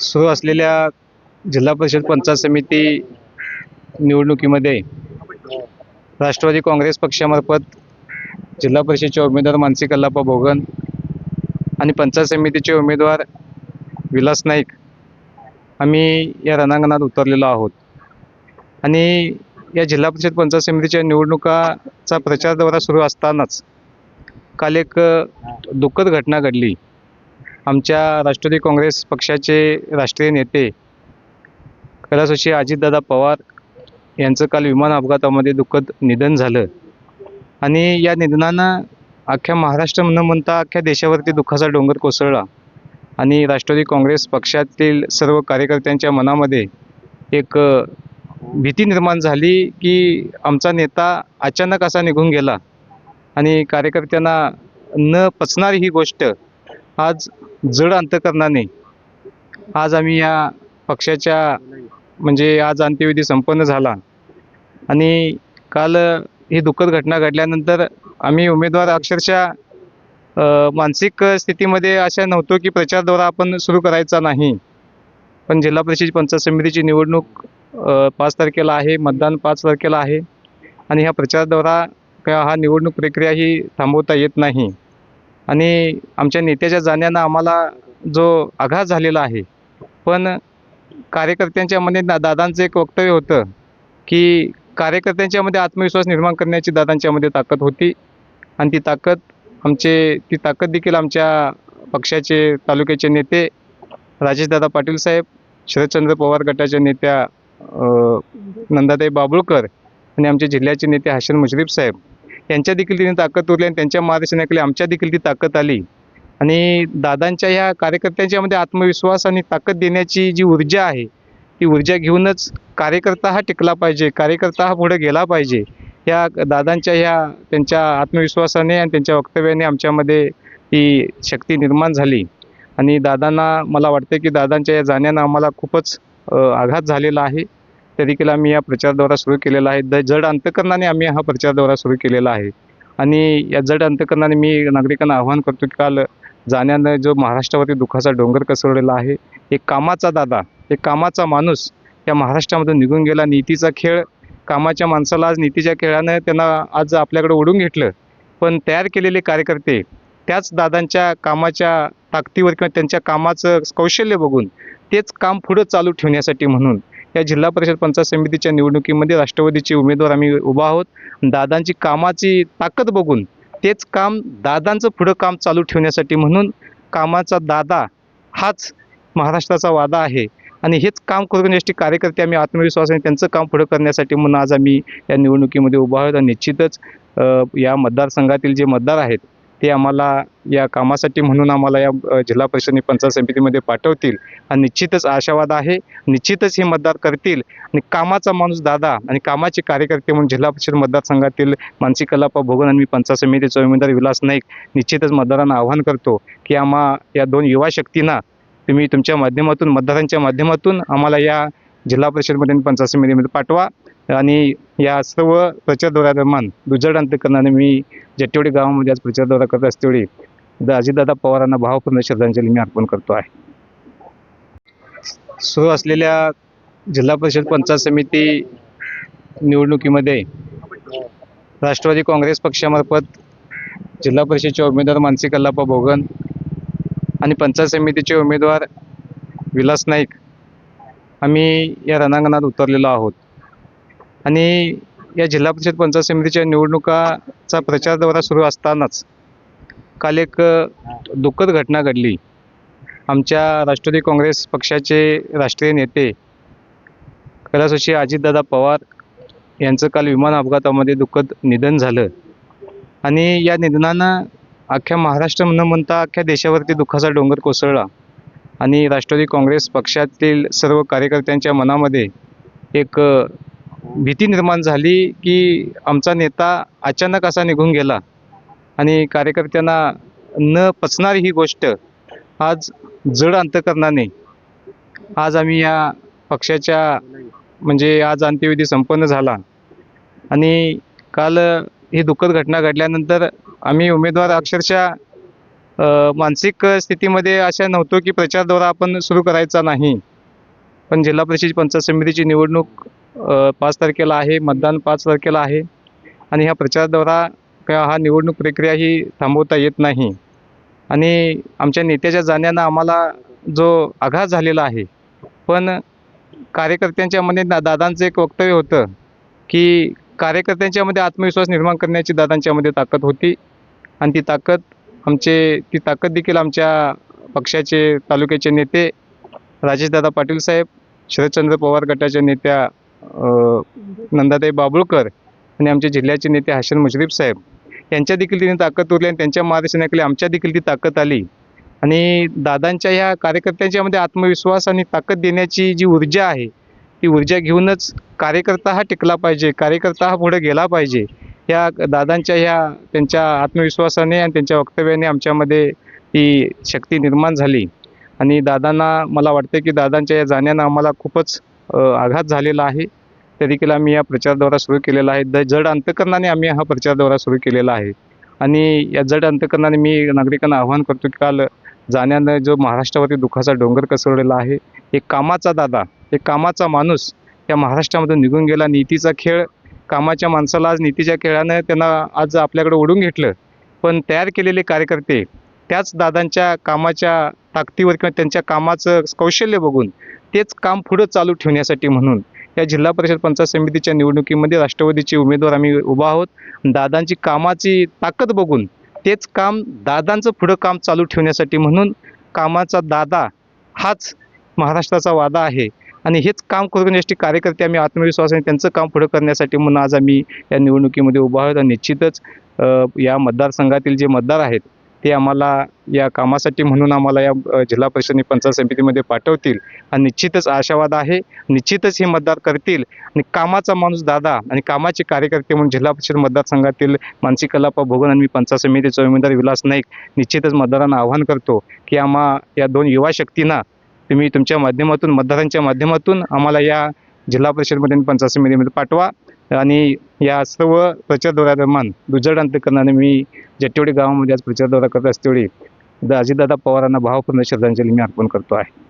सुरू असलेल्या जिल्हा परिषद पंचायत समिती निवडणुकीमध्ये राष्ट्रवादी काँग्रेस पक्षामार्फत जिल्हा परिषदचे उमेदवार मानसी कल्लापा भोगन आणि पंचायत समितीचे उमेदवार विलास नाईक आम्ही या रणांगणात उतरलेलो आहोत. आणि या जिल्हा परिषद पंचायत समितीच्या निवडणुकाचा प्रचार दौरा सुरू असतानाच काल एक दुःखद घटना घडली. आमच्या राष्ट्रवादी काँग्रेस पक्षाचे राष्ट्रीय नेते कलासोशी अजितदादा पवार यांचं काल विमान अपघातामध्ये दुःखद निधन झालं. आणि या निधनानं अख्ख्या महाराष्ट्र न म्हणता अख्ख्या देशावरती दुःखाचा डोंगर कोसळला. आणि राष्ट्रवादी काँग्रेस पक्षातील सर्व कार्यकर्त्यांच्या मनामध्ये एक भीती निर्माण झाली की आमचा नेता अचानक असा निघून गेला. आणि कार्यकर्त्यांना न पचणारी ही गोष्ट आज जड अंतकरणाने आज आम्ही या पक्षाच्या म्हणजे आज अंत्यविधी संपन्न झाला. आणि काल ही दुःखद घटना घडल्यानंतर आम्ही उमेदवार अक्षरशः मानसिक स्थितीमध्ये अशा नव्हतो की प्रचार दौरा आपण सुरू करायचा नाही. पण जिल्हा परिषद पंचायत समितीची निवडणूक पाच तारखेला आहे मतदान पाच तारखेला आहे. आणि हा प्रचार दौरा किंवा हा निवडणूक प्रक्रिया ही थांबवता येत नाही. आणि आमच्या नेत्याच्या जाण्यानं आम्हाला जो आघात झालेला आहे पण कार्यकर्त्यांच्या मध्ये दादांचं एक वक्तव्य होतं की कार्यकर्त्यांच्यामध्ये आत्मविश्वास निर्माण करण्याची दादांच्यामध्ये ताकद होती. आणि ती ताकद आमचे ती ताकद देखील आमच्या पक्षाचे तालुक्याचे नेते राजेशदादा पाटील साहेब शरदचंद्र पवार गटाच्या नेत्या नंदाताई बाबुळकर आणि आमचे जिल्ह्याचे नेते हसन मुश्रीफ साहेब त्यांच्या देखील तिने ताकद उरली आणि त्यांच्या मार्गदर्शनाखाली आमच्या देखील ती ताकद आली. आणि दादांच्या ह्या कार्यकर्त्यांच्यामध्ये आत्मविश्वास आणि ताकद देण्याची जी ऊर्जा आहे ती ऊर्जा घेऊनच कार्यकर्ता हा टिकला पाहिजे कार्यकर्ता हा पुढे गेला पाहिजे या दादांच्या ह्या त्यांच्या आत्मविश्वासाने आणि त्यांच्या वक्तव्याने आमच्यामध्ये ती शक्ती निर्माण झाली. आणि दादांना मला वाटते की दादांच्या या जाण्यानं आम्हाला खूपच आघात झालेला आहे. त्या देखील आम्ही या प्रचार दौरा सुरू केलेला आहे. द जड अंतकरणाने आम्ही हा प्रचार दौरा सुरू केलेला आहे. आणि या जड अंतकरणाने मी नागरिकांना आवाहन करतो की काल जाण्यानं जो महाराष्ट्रावरती दुःखाचा डोंगर कसरलेला आहे एक कामाचा दादा एक कामाचा माणूस या महाराष्ट्रामधून निघून गेला. नीतीचा खेळ कामाच्या माणसाला आज नीतीच्या खेळानं त्यांना आज आपल्याकडे ओढून घेतलं. पण तयार केलेले कार्यकर्ते त्याच दादांच्या कामाच्या ताकदीवर किंवा त्यांच्या कामाचं कौशल्य बघून तेच काम पुढं चालू ठेवण्यासाठी म्हणून या जिल्हा परिषद पंचायत समितीच्या निवडणुकीमध्ये राष्ट्रवादीचे उमेदवार आम्ही उभा आहोत. दादांची कामाची ताकद बघून तेच काम दादांचं पुढं काम चालू ठेवण्यासाठी म्हणून कामाचा दादा हाच महाराष्ट्राचा वादा आहे. आणि हेच काम करून एस टी कार्यकर्ते आम्ही आत्मविश्वासाने त्यांचं काम पुढं करण्यासाठी म्हणून आज आम्ही या निवडणुकीमध्ये उभा आहोत. आणि निश्चितच या मतदारसंघातील जे मतदार आहेत ते आम्हाला या कामासाठी म्हणून आम्हाला या जिल्हा परिषद आणि पंचायत समितीमध्ये पाठवतील. आणि निश्चितच आशावाद आहे निश्चितच हे मतदार करतील. आणि कामाचा माणूस दादा आणि कामाचे कार्यकर्ते म्हणून जिल्हा परिषद मतदारसंघातील मानसी कलापा भोगन आणि मी पंचायत समितीचे उमेदवार विलास नाईक निश्चितच मतदारांना आवाहन करतो की आम्हा या दोन युवा शक्तींना तुम्ही तुमच्या माध्यमातून मतदारांच्या माध्यमातून आम्हाला या जिल्हा परिषदमध्ये आणि पंचायत समितीमध्ये पाठवा. आणि या सर्व प्रचार दौऱ्यादरम्यान दुजड अंतकरणाने मी जटेवडी गावामध्ये आज प्रचार दौरा करत असतेवेळी द अजितदादा पवारांना भावपूर्ण श्रद्धांजली मी अर्पण करतो आहे. सुरू असलेल्या जिल्हा परिषद पंचायत समिती निवडणुकीमध्ये राष्ट्रवादी काँग्रेस पक्षामार्फत जिल्हा परिषदचे उमेदवार मानसी कल्लापा भोगन आणि पंचायत समितीचे उमेदवार विलास नाईक आम्ही या रणांगणात उतरलेलो आहोत. आणि या जिल्हा परिषद पंचायत समितीच्या निवडणुकाचा प्रचार दौरा सुरू असतानाच काल एक दुःखद घटना घडली. आमच्या राष्ट्रवादी काँग्रेस पक्षाचे राष्ट्रीय नेते कलासोशी अजितदादा पवार यांचं काल विमान अपघातामध्ये दुःखद निधन झालं. आणि या निधनानं अख्ख्या महाराष्ट्र न म्हणता अख्ख्या देशावरती दुःखाचा डोंगर कोसळला. आणि राष्ट्रवादी काँग्रेस पक्षातील सर्व कार्यकर्त्यांच्या मनामध्ये एक भीती निर्माण झाली की आमचा नेता अचानक असा निघून गेला आणि कार्यकर्त्यांना न पचणारी ही गोष्ट आज जड अंतकरणाने आज आम्ही या पक्षाच्या म्हणजे आज अंत्यविधी संपन्न झाला. आणि काल ही दुःखद घटना घडल्यानंतर आम्ही उमेदवार अक्षरशः मानसिक स्थितीमध्ये अशा नव्हतो की प्रचार दौरा आपण सुरू करायचा नाही. पण जिल्हा परिषद पंचायत समितीची निवडणूक पाच तारखेला आहे मतदान पाच तारखेला आहे. आणि ह्या प्रचार दौरा किंवा हा निवडणूक प्रक्रिया ही थांबवता येत नाही. आणि आमच्या नेत्याच्या जाण्यानं आम्हाला जो आघात झालेला आहे पण कार्यकर्त्यांच्या मध्ये दा दादांचं एक वक्तव्य होतं की कार्यकर्त्यांच्यामध्ये आत्मविश्वास निर्माण करण्याची दादांच्यामध्ये ताकद होती. आणि ती ताकद आमचे ती ताकद देखील आमच्या पक्षाचे तालुक्याचे नेते राजेशदादा पाटील साहेब शरदचंद्र पवार गटाच्या नेत्या नंदाताई बाबुळकर आणि आमच्या जिल्ह्याचे नेते हसन मुश्रीफ साहेब यांच्या देखील तिने ताकद उरली आणि त्यांच्या मार्गदर्शनाखाली आमच्या देखील ती ताकद आली. आणि दादांच्या ह्या कार्यकर्त्यांच्यामध्ये आत्मविश्वास आणि ताकद देण्याची जी ऊर्जा आहे ती ऊर्जा घेऊनच कार्यकर्ता हा टिकला पाहिजे कार्यकर्ता हा पुढे गेला पाहिजे या दादांच्या ह्या त्यांच्या आत्मविश्वासाने आणि त्यांच्या वक्तव्याने आमच्यामध्ये ती शक्ती निर्माण झाली. आणि दादांना मला वाटते की दादांच्या या जाण्यानं आम्हाला खूपच आघात झालेला आहे. त्या देखील आम्ही या प्रचार दौरा सुरू केलेला आहे. द जड अंतकरणाने आम्ही हा प्रचार दौरा सुरू केलेला आहे. आणि या जड अंतकरणाने मी नागरिकांना आवाहन करतो की काल जाण्यानं जो महाराष्ट्रावरती दुःखाचा डोंगर कसरलेला आहे एक कामाचा दादा एक कामाचा माणूस या महाराष्ट्रामधून निघून गेला. नीतीचा खेळ कामाच्या माणसाला आज नीतीच्या खेळानं त्यांना आज आपल्याकडे ओढून घेतलं. पण तयार केलेले कार्यकर्ते त्याच दादांच्या कामाच्या ताकदीवर किंवा त्यांच्या कामाचं कौशल्य बघून तेच काम पुढं चालू ठेवण्यासाठी म्हणून या जिल्हा परिषद पंचायत समितीच्या निवडणुकीमध्ये राष्ट्रवादीचे उमेदवार आम्ही उभा आहोत. दादांची कामाची ताकद बघून तेच काम दादांचं पुढं काम चालू ठेवण्यासाठी म्हणून कामाचा दादा हाच महाराष्ट्राचा वादा आहे. आणि हेच काम करून यष्टी कार्यकर्ते आम्ही आत्मविश्वासाने त्यांचं काम पुढं करण्यासाठी म्हणून आज आम्ही या निवडणुकीमध्ये उभा आहोत. आणि निश्चितच या मतदारसंघातील जे मतदार आहेत ते आम्हाला या कामासाठी म्हणून आम्हाला या जिल्हा परिषद आणि पंचायत समितीमध्ये पाठवतील. आणि निश्चितच आशावाद आहे. निश्चितच हे मतदार करतील. आणि कामाचा माणूस दादा आणि कामाचे कार्यकर्ते म्हणून जिल्हा परिषद मतदारसंघातील मानसी कलापा भोगन आणि मी पंचायत समितीचे उमेदवार विलास नाईक निश्चितच मतदारांना आवाहन करतो की आम्हा या दोन युवा शक्तींना तुम्ही तुमच्या माध्यमातून मतदारांच्या माध्यमातून आम्हाला या जिल्हा परिषदमध्ये पंचायत समितीमध्ये पाठवा. आणि या सर्व प्रचार दौऱ्यादरम्यान दुजड अंतकरणाने मी जटेवडी गावामध्ये आज प्रचार दौरा करत असतेवेळी अजितदादा पवारांना भावपूर्ण श्रद्धांजली मी अर्पण करतो आहे.